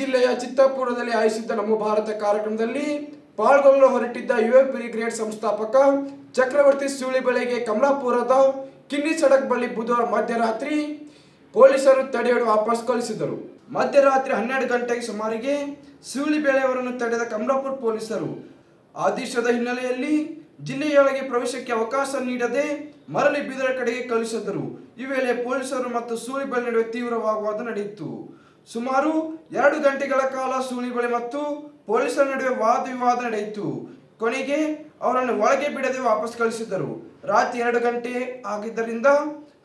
ಜಿಲ್ಲೆಯ ಚಿತ್ತಾಪುರದಲ್ಲಿ ಆಯೋಜಿಸಿದ್ದ ನಮ್ಮ ಭಾರತ ಕಾರ್ಯಕ್ರಮದಲ್ಲಿ ಪಾಲ್ಗೊಳ್ಳಲು ಹೊರಟಿದ್ದ ಯುವ ಬ್ರಿಗೇಡ್ ಸಂಸ್ಥಾಪಕ ಚಕ್ರವರ್ತಿ ಸೂಳಿಬೆಳೆಗೆ ಕಮಲಾಪುರದ ಕಿನ್ನಿ ಸಡಕ್ ಬಳಿ ಬುಧವಾರ ಮಧ್ಯರಾತ್ರಿ ಪೊಲೀಸರು ತಡೆಯಲು ವಾಪಸ್ ಕಳಿಸಿದರು ಮಧ್ಯರಾತ್ರಿ ಹನ್ನೆರಡು ಗಂಟೆಗೆ ಸುಮಾರಿಗೆ ಸೂಳಿಬೆಳೆಯವರನ್ನು ತಡೆದ ಕಮಲಾಪುರ ಪೊಲೀಸರು ಆದೇಶದ ಹಿನ್ನೆಲೆಯಲ್ಲಿ ಜಿಲ್ಲೆಯೊಳಗೆ ಪ್ರವೇಶಕ್ಕೆ ಅವಕಾಶ ನೀಡದೆ ಮರಳಿ ಬಿದರ ಕಡೆಗೆ ಕಳುಹಿಸಿದರು ಈ ವೇಳೆ ಪೊಲೀಸರು ಮತ್ತು ಸೂಳಿಬೆಳೆ ನಡುವೆ ತೀವ್ರ ವಾಗ್ವಾದ ನಡೆಯಿತು. ಸುಮಾರು ಎರಡು ಗಂಟೆಗಳ ಕಾಲ ಸೂಳಿಬಳಿ ಮತ್ತು ಪೊಲೀಸರ ನಡುವೆ ವಾದ ವಿವಾದ ನಡೆಯಿತು. ಕೊನೆಗೆ ಅವರನ್ನು ಒಳಗೆ ಬಿಡದೆ ವಾಪಸ್ ಕಳಿಸಿದ್ದರು ರಾತ್ರಿ ಎರಡು ಗಂಟೆ ಆಗಿದ್ದರಿಂದ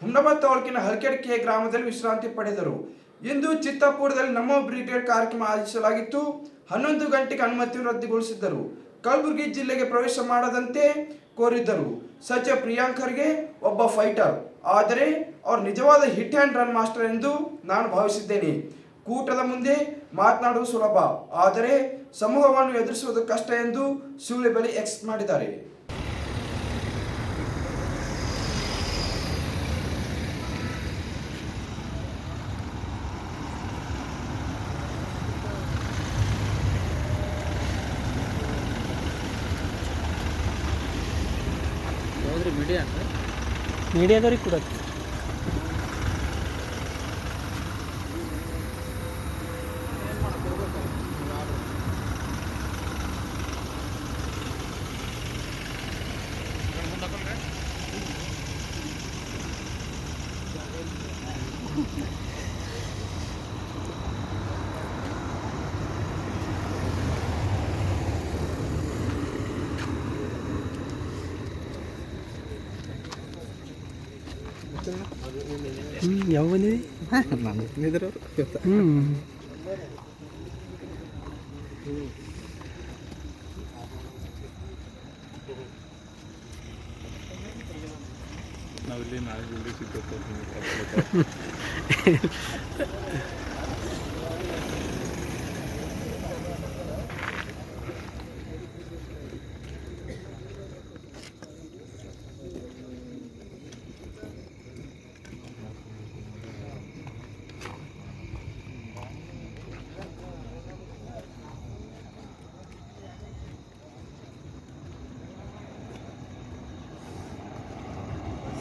ಹುಮ್ನಾಬಾದ್ ತಾಲೂಕಿನ ಹಲ್ಕೆಡ್ಕೆ ಗ್ರಾಮದಲ್ಲಿ ವಿಶ್ರಾಂತಿ ಪಡೆದರು. ಇಂದು ಚಿತ್ತಾಪುರದಲ್ಲಿ ನಮ್ಮ ಬ್ರಿಗೇಡ್ ಕಾರ್ಯಕ್ರಮ ಆಯೋಜಿಸಲಾಗಿತ್ತು. ಹನ್ನೊಂದು ಗಂಟೆಗೆ ಅನುಮತಿಯನ್ನು ರದ್ದುಗೊಳಿಸಿದ್ದರು. ಕಲಬುರಗಿ ಜಿಲ್ಲೆಗೆ ಪ್ರವೇಶ ಮಾಡದಂತೆ ಕೋರಿದ್ದರು. ಸಚಿವ ಪ್ರಿಯಾಂಕರ್ಗೆ ಒಬ್ಬ ಫೈಟರ್. ಆದರೆ, ಅವರು ನಿಜವಾದ ಹಿಟ್ ಆ್ಯಂಡ್ ರನ್ ಮಾಸ್ಟರ್ ಎಂದು ನಾನು ಭಾವಿಸಿದ್ದೇನೆ. ಕೂಟದ ಮುಂದೆ ಮಾತನಾಡುವುದು ಸುಲಭ. ಆದರೆ ಸಮೂಹವನ್ನು ಎದುರಿಸುವುದು ಕಷ್ಟ ಎಂದು ಸೂಳೆಬೆಲೆ ಎಕ್ಸ್ ಮಾಡಿದ್ದಾರೆ. ಮೀಡಿಯಾದವ್ರಿಗೆ ಕೊಡತ್ತೆ ಹ್ಞೂ ಯಾವ ಬಂದಿದೆ ಹ್ಞೂ ನಾವಿಲ್ಲಿ ನಾಳೆ ಜಲ್ದಿ ಸಿಗ್ತೈತೆ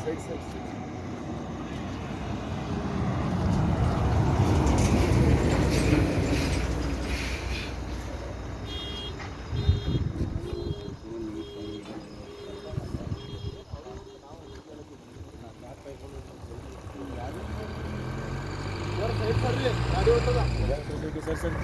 six, six, six. Sir sir